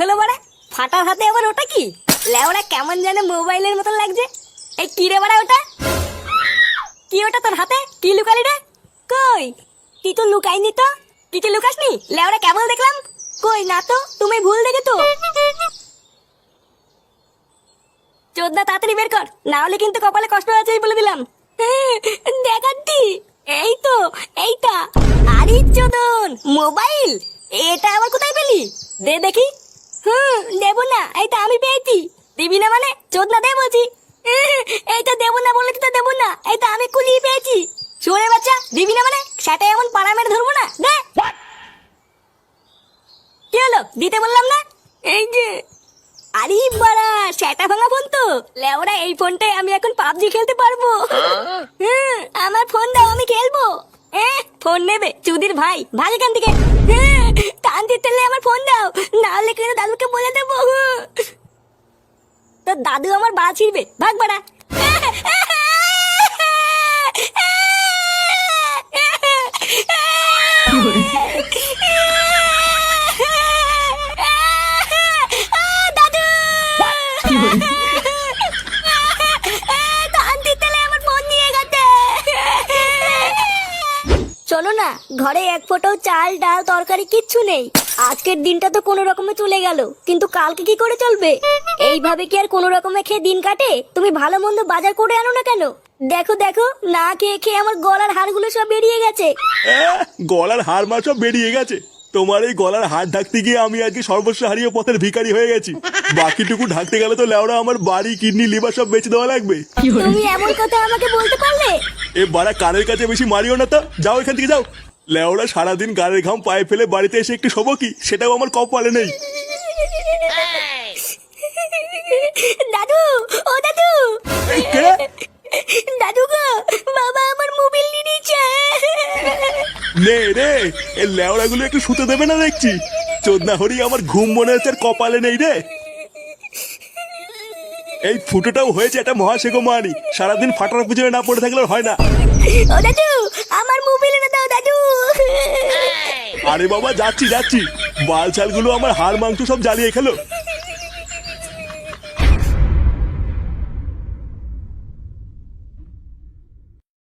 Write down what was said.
হলো বাড়া? ফাটার হাতে আবার ওটা কি? লেওড়া কেমন জানে মোবাইলের মতন লাগছে। এই কি রে বাড়া ওটা? কি ওটা তোর হাতে? কি লুকালি রে? কই? কি তো লুকাইনি তো? কিছু লুকাসনি? লেওড়া কেমন দেখলাম। কই না তো, তুমি ভুল দেখে তো চোদ্দা, তাড়াতাড়ি বের কর। না হলে কিন্তু কপালে কষ্ট আছে বলে দিলাম। দেখাচ্ছি। এই তো, এইটা। আরে চোদন, মোবাইল? এটা আবার কোথায় পেলি? দে দেখি। হুম দেবো না এইটা আমি পেয়েছি। দিবি না মানে? চোদ না দে বলছি। এইটা দেবো না বলে তো দেবো না এইটা আমি কুলিয়ে পেয়েছি। শুনে বাচ্চা দিবি না মানে? সেটা এমন পাড়া মেরে ধরবো না দে। কি হলো দিতে বললাম না? এই যে আরে বাড়া সেটা ভাঙা ফোন তো। লেওরা এই ফোনটাই আমি এখন পাবজি খেলতে পারব। হুম, আমার ফোন দাও আমি খেলব। ফোন নেবে। চুদির ভাই ভাগ এখান থেকে। হ্যাঁ, কান দিতে আমার ফোন দাও। না হলে কিন্তু দাদুকে বলে দেবো। তো দাদু আমার বাড়া ছিঁড়বে। ভাগ বাড়া দাদু কান দিতে আমার ফোন নিয়ে গেছে চলো না ঘরে এক ফোঁটাও চাল ডাল তরকারি কিচ্ছু নেই। আজকের দিনটা তো কোনো রকমে চলে গেল কিন্তু কালকে কি করে চলবে? এইভাবে কি আর কোনো রকমে খেয়ে দিন কাটে? তুমি ভালো মন্দ বাজার করে আনো না কেন? দেখো দেখো না খেয়ে খেয়ে আমার গলার হাড়গুলো সব বেরিয়ে গেছে। আহ, গলার হাড় মার সব বেরিয়ে গেছে। তোমার এই গলার হাড় ঢাকতে গিয়ে আমি আজকে সর্বস্ব হারিয়ে পথের ভিখারি হয়ে গেছি। বাকিটুকু ঢাকতে গেলে তো লেওড়া আমার বাড়ি কিডনি লিভার সব বেঁচে দেওয়া লাগবে। তুমি এমন কথা আমাকে বলতে পারলে? এ বাড়া কানের কাছে বেশি মারিও না তো। যাও এখান থেকে যাও। লেওড়া সারাদিন গানের ঘাম পায়ে ফেলে বাড়িতে এসে একটু শোবো কি? সেটাও আমার কপালে নেই। দাদু ও দাদু। কে? দাদু গো বাবা আমার মোবাইল নিয়ে নিচ্ছে নে রে এই লেওড়া গুলো একটু শুতে দেবে না দেখছি। চোদনা হরি আমার ঘুম মনে হচ্ছে আর কপালে নেই রে। এই ফুটোটাও হয়েছে একটা মহাশেখ মানি সারাদিন ফাটার পুজোয় না পড়ে থাকলে হয় না। ও দাদু আমার মোবাইল না দাও দাদু। আরে বাবা যাচ্ছি যাচ্ছি। বাল ছালগুলো আমার হাড় মাংস সব জ্বালিয়ে খেলো।